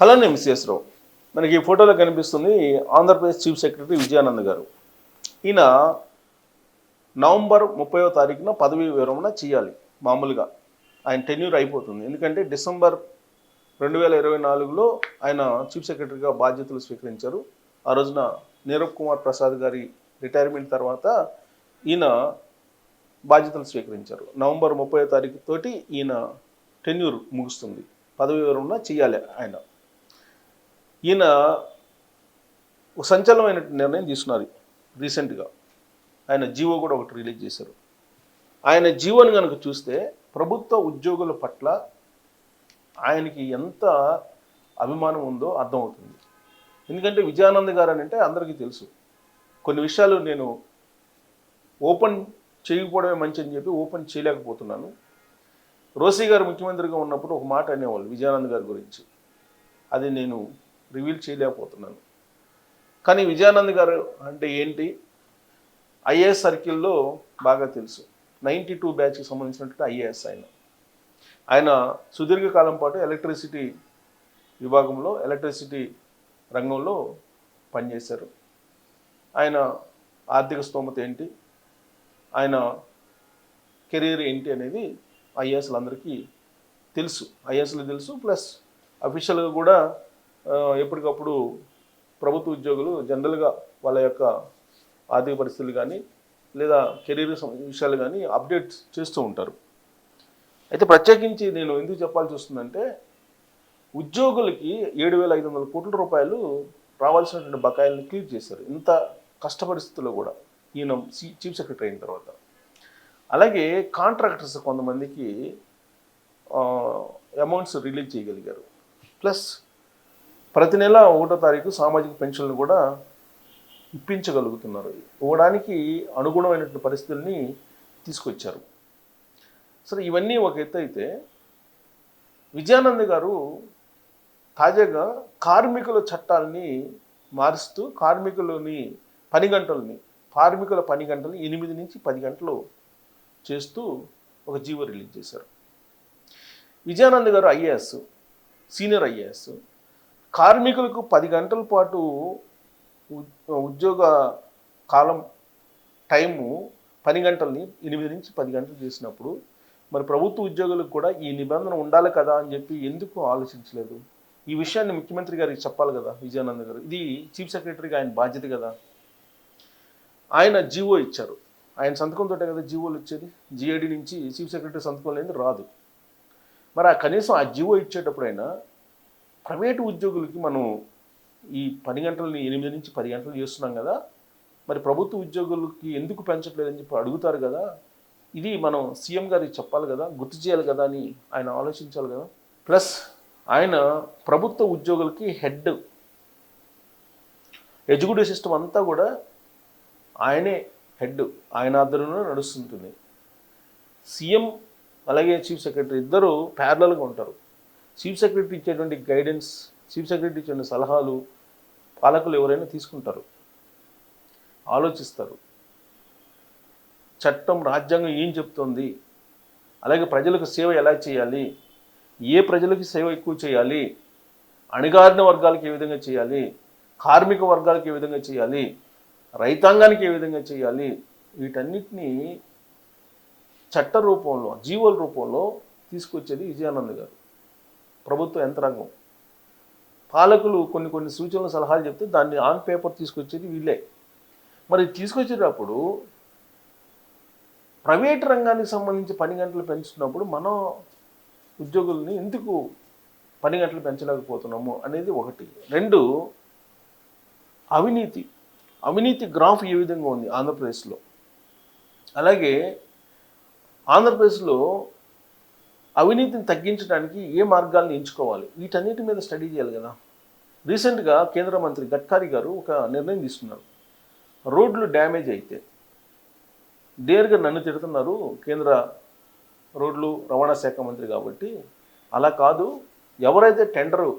Hello నేను మిస్ఎస్ రావు మనకి ఈ ఫోటోలో కనిపిస్తుంది ఆంధ్రప్రదేశ్ చీఫ్ సెక్రటరీ విజయానంద్ గారు. ఈయన నవంబర్ ముప్పైవ తారీఖున పదవీ విరమణ చేయాలి మామూలుగా. ఆయన టెన్యూర్ అయిపోతుంది. ఎందుకంటే డిసెంబర్ రెండు వేల ఇరవై నాలుగులో ఆయన చీఫ్ సెక్రటరీగా బాధ్యతలు స్వీకరించారు. ఆ రోజున నీరవ్ కుమార్ ప్రసాద్ గారి రిటైర్మెంట్ తర్వాత ఈయన బాధ్యతలు స్వీకరించారు. నవంబర్ ముప్పై తారీఖు తోటి ఈయన టెన్యూర్ ముగుస్తుంది. పదవి వివరణ చేయాలి ఆయన. ఈయన ఒక సంచలనమైన నిర్ణయం తీసుకున్నారు రీసెంట్గా. ఆయన జీవో కూడా ఒకటి రిలీజ్ చేశారు. ఆయన జీవోని కనుక చూస్తే ప్రభుత్వ ఉద్యోగుల పట్ల ఆయనకి ఎంత అభిమానం ఉందో అర్థమవుతుంది. ఎందుకంటే విజయానంద్ గారు అని అంటే అందరికీ తెలుసు. కొన్ని విషయాలు నేను ఓపెన్ చేయకపోవడమే మంచి అని చెప్పి ఓపెన్ చేయలేకపోతున్నాను. రోసీ గారు ముఖ్యమంత్రిగా ఉన్నప్పుడు ఒక మాట అనేవాళ్ళు విజయానంద్ గారి గురించి. అది నేను రివీల్ చేయలేకపోతున్నాను. కానీ విజయానంద్ గారు అంటే ఏంటి? ఐఏఎస్ సర్కిల్లో బాగా తెలుసు. నైంటీ టూ బ్యాచ్కి సంబంధించినటువంటి ఐఏఎస్ ఆయన. ఆయన సుదీర్ఘకాలం పాటు ఎలక్ట్రిసిటీ విభాగంలో ఎలక్ట్రిసిటీ రంగంలో పనిచేశారు. ఆయన ఆర్థిక స్తోమత ఏంటి? ఆయన కెరీర్ ఏంటి అనేది ఐఏఎస్లందరికీ తెలుసు. ఐఏఎస్లు తెలుసు ప్లస్ అఫీషియల్గా కూడా ఎప్పటికప్పుడు ప్రభుత్వ ఉద్యోగులు జనరల్గా వాళ్ళ యొక్క ఆర్థిక పరిస్థితులు కానీ లేదా కెరీర్ విషయాలు కానీ అప్డేట్ చేస్తూ ఉంటారు. అయితే ప్రత్యేకించి నేను ఎందుకు చెప్పాల్సి వస్తుందంటే ఉద్యోగులకి ఏడు వేల ఐదు వందల కోట్ల రూపాయలు రావాల్సినటువంటి బకాయిలను క్లియర్ చేశారు. ఇంత కష్ట పరిస్థితుల్లో కూడా ఈయన సి- చీఫ్ సెక్రటరీ అయిన తర్వాత. అలాగే కాంట్రాక్టర్స్ కొంతమందికి అమౌంట్స్ రిలీజ్ చేయగలిగారు. ప్లస్ ప్రతి నెల ఒకటో తారీఖు సామాజిక పెన్షన్లు కూడా ఇప్పించగలుగుతున్నారు. ఇవ్వడానికి అనుగుణమైనటువంటి పరిస్థితుల్ని తీసుకొచ్చారు. సరే ఇవన్నీ ఒక ఎత్తు అయితే విజయానంద్ గారు తాజాగా కార్మికుల చట్టాలని మారుస్తూ కార్మికులని పని గంటలని కార్మికుల పని గంటలు ఎనిమిది నుంచి పది గంటలు చేస్తూ ఒక జీవో రిలీజ్ చేశారు. విజయానంద్ గారు ఐఏఎస్ సీనియర్ ఐఏఎస్ కార్మికులకు పది గంటల పాటు ఉద్యోగ కాలం టైము పని గంటల్ని ఎనిమిది నుంచి పది గంటలు చేసినప్పుడు మరి ప్రభుత్వ ఉద్యోగులకు కూడా ఈ నిబంధన ఉండాలి కదా అని చెప్పి ఎందుకు ఆలోచించలేదు? ఈ విషయాన్ని ముఖ్యమంత్రి గారికి చెప్పాలి కదా విజయానంద గారు. ఇది చీఫ్ సెక్రటరీగా ఆయన బాధ్యత కదా. ఆయన జీవో ఇచ్చారు. ఆయన సంతకంతో కదా జీవోలు వచ్చేది. జిఐడి నుంచి చీఫ్ సెక్రటరీ సంతకం లేదు రాదు. మరి ఆ కనీసం ఆ జీవో ఇచ్చేటప్పుడైనా ప్రైవేటు ఉద్యోగులకి మనం ఈ పని గంటలని ఎనిమిది నుంచి పది గంటలు చేస్తున్నాం కదా మరి ప్రభుత్వ ఉద్యోగులకి ఎందుకు పెంచట్లేదని చెప్పి అడుగుతారు కదా. ఇది మనం సీఎం గారికి చెప్పాలి కదా గుర్తు చేయాలి కదా అని ఆయన ఆలోచించాలి కదా. ప్లస్ ఆయన ప్రభుత్వ ఉద్యోగులకి హెడ్ ఎడ్యుకేటివ్ సిస్టమ్ అంతా కూడా ఆయనే హెడ్ ఆయన ఆధ్వర్యంలో నడుస్తుంటుంది. సీఎం అలాగే చీఫ్ సెక్రటరీ ఇద్దరు ప్యారలల్గా ఉంటారు. చీఫ్ సెక్రటరీ ఇచ్చేటువంటి గైడెన్స్ చీఫ్ సెక్రటరీ ఇచ్చే సలహాలు పాలకులు ఎవరైనా తీసుకుంటారు ఆలోచిస్తారు. చట్టం రాజ్యాంగం ఏం చెప్తుంది? అలాగే ప్రజలకు సేవ ఎలా చేయాలి? ఏ ప్రజలకు సేవ ఎక్కువ చేయాలి? అణిగారిన వర్గాలకు ఏ విధంగా చేయాలి? కార్మిక వర్గాలకు ఏ విధంగా చేయాలి? రైతాంగానికి ఏ విధంగా చేయాలి? వీటన్నిటినీ చట్ట రూపంలో జీవోల రూపంలో తీసుకొచ్చేది విజయానంద్ గారు. ప్రభుత్వ యంత్రాంగం. పాలకులు కొన్ని కొన్ని సూచనలు సలహాలు చెప్తే దాన్ని ఆన్ పేపర్ తీసుకొచ్చేది వీళ్ళే. మరి తీసుకొచ్చేటప్పుడు ప్రైవేట్ రంగానికి సంబంధించి పని గంటలు పెంచుతున్నప్పుడు మనం ఉద్యోగుల్ని ఎందుకు పని గంటలు పెంచలేకపోతున్నాము అనేది ఒకటి. రెండు అవినీతి. అవినీతి గ్రాఫ్ ఏ విధంగా ఉంది ఆంధ్రప్రదేశ్లో? అలాగే ఆంధ్రప్రదేశ్లో అవినీతిని తగ్గించడానికి ఏ మార్గాలను ఎంచుకోవాలి? వీటన్నిటి మీద స్టడీ చేయాలి కదా. రీసెంట్గా కేంద్ర మంత్రి గడ్కరీ గారు ఒక నిర్ణయం తీసుకున్నారు. రోడ్లు డ్యామేజ్ అయితే డేర్గా నన్ను తిడుతున్నారు కేంద్ర రోడ్లు రవాణా శాఖ మంత్రి కాబట్టి. అలా కాదు ఎవరైతే టెండర్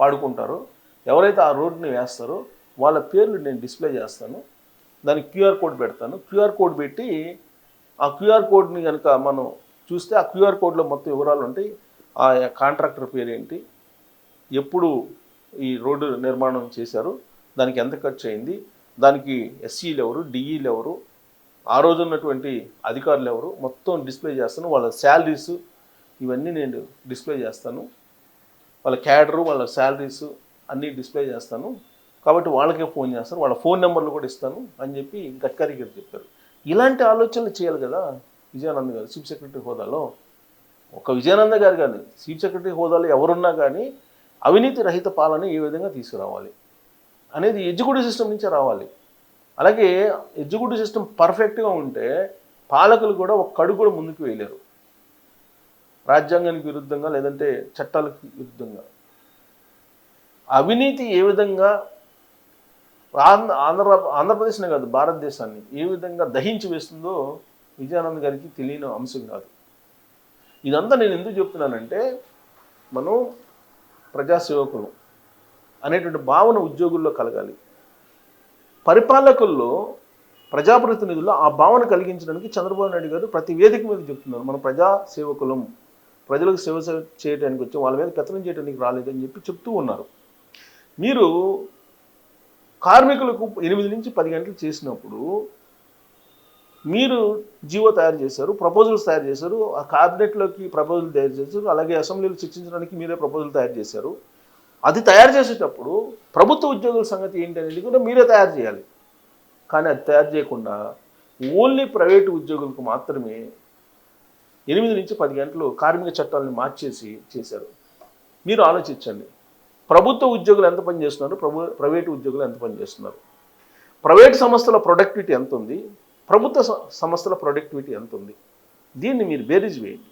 పాడుకుంటారో ఎవరైతే ఆ రోడ్ని వేస్తారో వాళ్ళ పేర్లు నేను డిస్ప్లే చేస్తాను. దానికి క్యూఆర్ కోడ్ పెడతాను. క్యూఆర్ కోడ్ పెట్టి ఆ క్యూఆర్ కోడ్ని కనుక మనం చూస్తే ఆ క్యూఆర్ కోడ్లో మొత్తం వివరాలు ఉంటాయి. ఆ కాంట్రాక్టర్ పేరు ఏంటి ఎప్పుడు ఈ రోడ్డు నిర్మాణం చేశారు? దానికి ఎంత ఖర్చు అయింది? దానికి ఎస్సీలు ఎవరు? డిఈలు ఎవరు? ఆ రోజు ఉన్నటువంటి అధికారులు ఎవరు? మొత్తం డిస్ప్లే చేస్తాను. వాళ్ళ శాలరీస్ ఇవన్నీ నేను డిస్ప్లే చేస్తాను. వాళ్ళ క్యాడరు వాళ్ళ శాలరీస్ అన్నీ డిస్ప్లే చేస్తాను. కాబట్టి వాళ్ళకే ఫోన్ చేస్తాను. వాళ్ళ ఫోన్ నెంబర్లు కూడా ఇస్తాను అని చెప్పి గడ్కరీ గారు చెప్పారు. ఇలాంటి ఆలోచనలు చేయాలి కదా. విజయానంద్ గారు చీఫ్ సెక్రటరీ హోదాలో. ఒక విజయానంద గారు కానీ చీఫ్ సెక్రటరీ హోదాలో ఎవరున్నా కానీ అవినీతి రహిత పాలన ఏ విధంగా తీసుకురావాలి అనేది ఎగ్జిక్యూటివ్ సిస్టమ్ నుంచే రావాలి. అలాగే ఎగ్జిక్యూటివ్ సిస్టమ్ పర్ఫెక్ట్గా ఉంటే పాలకులు కూడా ఒక కడుగు కూడా ముందుకు వేయలేరు. రాజ్యాంగానికి విరుద్ధంగా లేదంటే చట్టాలకు విరుద్ధంగా. అవినీతి ఏ విధంగా ఆంధ్ర ఆంధ్రప్రదేశ్నే కాదు భారతదేశాన్ని ఏ విధంగా దహించి వేస్తుందో విజయానంద్ గారికి తెలియని అంశం కాదు. ఇదంతా నేను ఎందుకు చెప్తున్నానంటే మనం ప్రజాసేవకులు అనేటువంటి భావన ఉద్యోగుల్లో కలగాలి. పరిపాలకుల్లో ప్రజాప్రతినిధుల్లో ఆ భావన కలిగించడానికి చంద్రబాబు నాయుడు గారు ప్రతి వేదిక మీద చెప్తున్నారు. మన ప్రజా సేవకులం ప్రజలకు సేవ చేయడానికి వచ్చి వాళ్ళ మీద పెత్తనం చేయడానికి రాలేదని చెప్పి చెప్తూ ఉన్నారు. మీరు కార్మికులకు ఎనిమిది నుంచి పది గంటలు చేసినప్పుడు మీరు జీవో తయారు చేశారు ప్రపోజల్స్ తయారు చేశారు ఆ క్యాబినెట్లోకి ప్రపోజల్ తయారు చేశారు అలాగే అసెంబ్లీలో చర్చించడానికి మీరే ప్రపోజల్ తయారు చేశారు. అది తయారు చేసేటప్పుడు ప్రభుత్వ ఉద్యోగుల సంగతి ఏంటి అనేది కూడా మీరే తయారు చేయాలి. కానీ అది తయారు చేయకుండా ఓన్లీ ప్రైవేటు ఉద్యోగులకు మాత్రమే ఎనిమిది నుంచి పది గంటలు కార్మిక చట్టాలను మార్చేసి చేశారు. మీరు ఆలోచించండి. ప్రభుత్వ ఉద్యోగులు ఎంత పని చేస్తున్నారు? ప్రభు ప్రైవేటు ఉద్యోగులు ఎంత పని చేస్తున్నారు? ప్రైవేట్ సంస్థల ప్రొడక్టివిటీ ఎంత ఉంది? ప్రభుత్వ సంస్థల ప్రొడక్టివిటీ ఎంత ఉంది? దీన్ని మీరు బేరీజ్ వేయండి.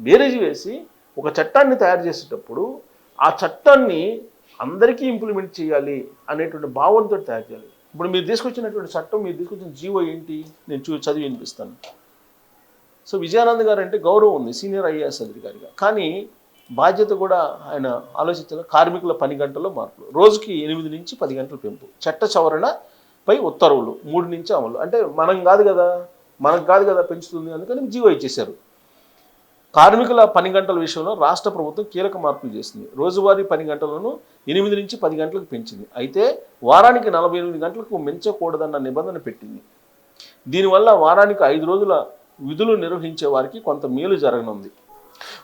బేరీజ్ వేసి ఒక చట్టాన్ని తయారు చేసేటప్పుడు ఆ చట్టాన్ని అందరికీ ఇంప్లిమెంట్ చేయాలి అనేటువంటి భావనతో తయారు చేయాలి. ఇప్పుడు మీరు తీసుకొచ్చినటువంటి చట్టం మీరు తీసుకొచ్చిన జీవో ఏంటి? నేను చూ చదివి వినిపిస్తాను. సో విజయానంద్ గారు అంటే గౌరవం ఉంది సీనియర్ ఐఏఎస్ అధికారిగా. కానీ బాధ్యత కూడా ఆయన ఆలోచించిన కార్మికుల పని గంటల్లో మార్పులు. రోజుకి ఎనిమిది నుంచి పది గంటల పెంపు. చట్ట పై ఉత్తర్వులు మూడు నుంచి అమలు. అంటే మనం కాదు కదా మనకు కాదు కదా పెంచుతుంది అందుకని జీవో ఇచ్చేశారు. కార్మికుల పని గంటల విషయంలో రాష్ట్ర ప్రభుత్వం కీలక మార్పులు చేసింది. రోజువారీ పని గంటలను ఎనిమిది నుంచి పది గంటలకు పెంచింది. అయితే వారానికి నలభై ఎనిమిది గంటలకు మించకూడదన్న నిబంధన పెట్టింది. దీనివల్ల వారానికి ఐదు రోజుల విధులు నిర్వహించే వారికి కొంత మేలు జరగనుంది.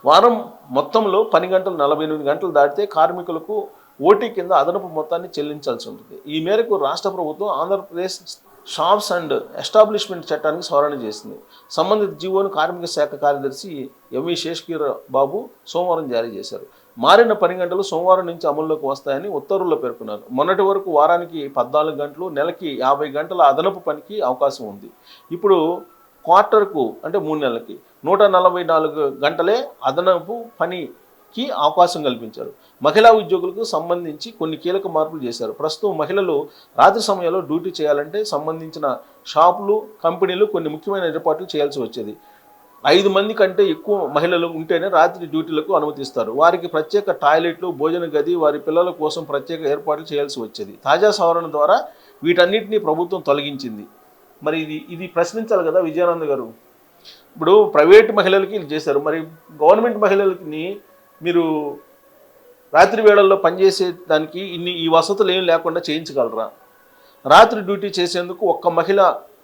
వారం మొత్తంలో పని గంటలు నలభై ఎనిమిది గంటలు దాటితే కార్మికులకు ఓటీ కింద అదనపు మొత్తాన్ని చెల్లించాల్సి ఉంటుంది. ఈ మేరకు రాష్ట్ర ప్రభుత్వం ఆంధ్రప్రదేశ్ షాప్స్ అండ్ ఎస్టాబ్లిష్మెంట్ చట్టానికి సవరణ చేసింది. సంబంధిత జీవోను కార్మిక శాఖ కార్యదర్శి ఎంవి శేషకీర బాబు సోమవారం జారీ చేశారు. మారిన పని గంటలు సోమవారం నుంచి అమల్లోకి వస్తాయని ఉత్తర్వుల్లో పేర్కొన్నారు. మొన్నటి వరకు వారానికి పద్నాలుగు గంటలు నెలకి యాభై గంటల అదనపు పనికి అవకాశం ఉంది. ఇప్పుడు క్వార్టర్కు అంటే మూడు నెలలకి నూట నలభై నాలుగు గంటలే అదనపు పని కి అవకాశం కల్పించారు. మహిళా ఉద్యోగులకు సంబంధించి కొన్ని కీలక మార్పులు చేశారు. ప్రస్తుతం మహిళలు రాత్రి సమయంలో డ్యూటీ చేయాలంటే సంబంధించిన షాపులు కంపెనీలు కొన్ని ముఖ్యమైన ఏర్పాట్లు చేయాల్సి వచ్చేది. ఐదు మంది కంటే ఎక్కువ మహిళలు ఉంటేనే రాత్రి డ్యూటీలకు అనుమతిస్తారు. వారికి ప్రత్యేక టాయిలెట్లు భోజన గది వారి పిల్లల కోసం ప్రత్యేక ఏర్పాట్లు చేయాల్సి వచ్చేది. తాజా సవరణ ద్వారా వీటన్నిటిని ప్రభుత్వం తొలగించింది. మరి ఇది ఇది ప్రశ్నించాలి కదా విజయానంద్ గారు. ఇప్పుడు ప్రైవేట్ మహిళలకి ఇది చేశారు. మరి గవర్నమెంట్ మహిళలకి మీరు రాత్రి వేళల్లో పనిచేసే దానికి ఇన్ని ఈ వసతులు ఏం లేకుండా చేయించగలరా? రాత్రి డ్యూటీ చేసేందుకు ఒక్క మహిళ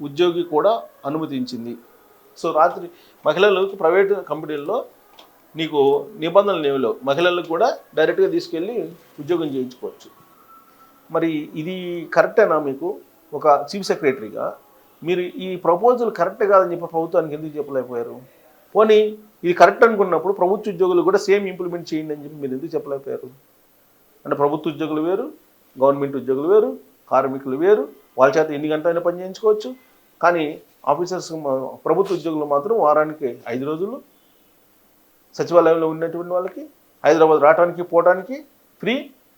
ఉద్యోగి కూడా అనుమతించింది. సో రాత్రి మహిళలకు ప్రైవేట్ కంపెనీల్లో నీకు నిబంధనలు ఏమి లేవు. మహిళలకు కూడా డైరెక్ట్గా తీసుకెళ్ళి ఉద్యోగం చేయించుకోవచ్చు. మరి ఇది కరెక్టేనా మీకు? ఒక చీఫ్ సెక్రటరీగా మీరు ఈ ప్రపోజల్ కరెక్ట్ కాదని చెప్పి ప్రభుత్వానికి ఎందుకు చెప్పలేకపోయారు? పోనీ ఇది కరెక్ట్ అనుకున్నప్పుడు ప్రభుత్వ ఉద్యోగులు కూడా సేమ్ ఇంప్లిమెంట్ చేయండి అని చెప్పి మీరు ఎందుకు చెప్పలేకపోయారు? అంటే ప్రభుత్వ ఉద్యోగులు వేరు గవర్నమెంట్ ఉద్యోగులు వేరు కార్మికులు వేరు వాళ్ళ చేత ఎన్ని గంటలైనా పని చేయించుకోవచ్చు. కానీ ఆఫీసర్స్ ప్రభుత్వ ఉద్యోగులు మాత్రం వారానికి ఐదు రోజులు సచివాలయంలో ఉన్నటువంటి వాళ్ళకి హైదరాబాద్ రావడానికి పోవడానికి ఫ్రీ.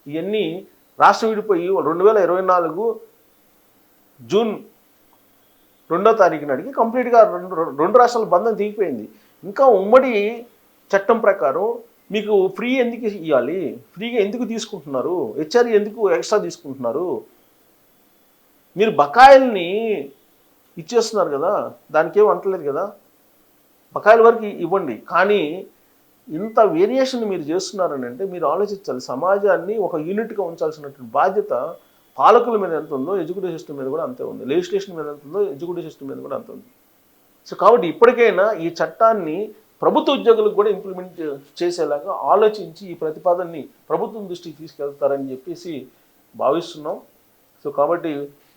ఇవన్నీ రాష్ట్రం విడిపోయి రెండు వేల ఇరవై నాలుగు జూన్ రెండో తారీఖు నాటికి కంప్లీట్గా రెండు రెండు రాష్ట్రాల బంధం దిగిపోయింది. ఇంకా ఉమ్మడి చట్టం ప్రకారం మీకు ఫ్రీ ఎందుకు ఇవ్వాలి ఫ్రీగా ఎందుకు తీసుకుంటున్నారు? హెచ్ఆర్ ఎందుకు ఎక్స్ట్రా తీసుకుంటున్నారు? మీరు బకాయిల్ని ఇచ్చేస్తున్నారు కదా దానికేం అంటలేదు కదా. బకాయిల వరకు ఇవ్వండి. కానీ ఇంత వేరియేషన్ మీరు చేస్తున్నారని అంటే మీరు ఆలోచించాలి. సమాజాన్ని ఒక యూనిట్గా ఉంచాల్సినటువంటి బాధ్యత పాలకుల మీద ఎంత ఉందో ఎడ్యుకేషన్ సిస్టమ్ మీద కూడా అంతే ఉంది. లెజిస్లేషన్ మీద ఎంత ఉందో ఎడ్యుకేషన్ సిస్టమ్ మీద కూడా అంతే ఉంది. సో కాబట్టి ఇప్పటికైనా ఈ చట్టాన్ని ప్రభుత్వ ఉద్యోగులకు కూడా ఇంప్లిమెంట్ చేసేలాగా ఆలోచించి ఈ ప్రతిపాదనని ప్రభుత్వం దృష్టికి తీసుకెళ్తారని చెప్పేసి భావిస్తున్నాం. సో కాబట్టి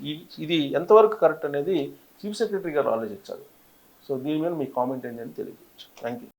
ఈ ఇది ఎంతవరకు కరెక్ట్ అనేది చీఫ్ సెక్రటరీ గారు ఆలోచించాలి. సో దీని మీద మీ కామెంట్ ఏంటని తెలియజేయచ్చు. Thank you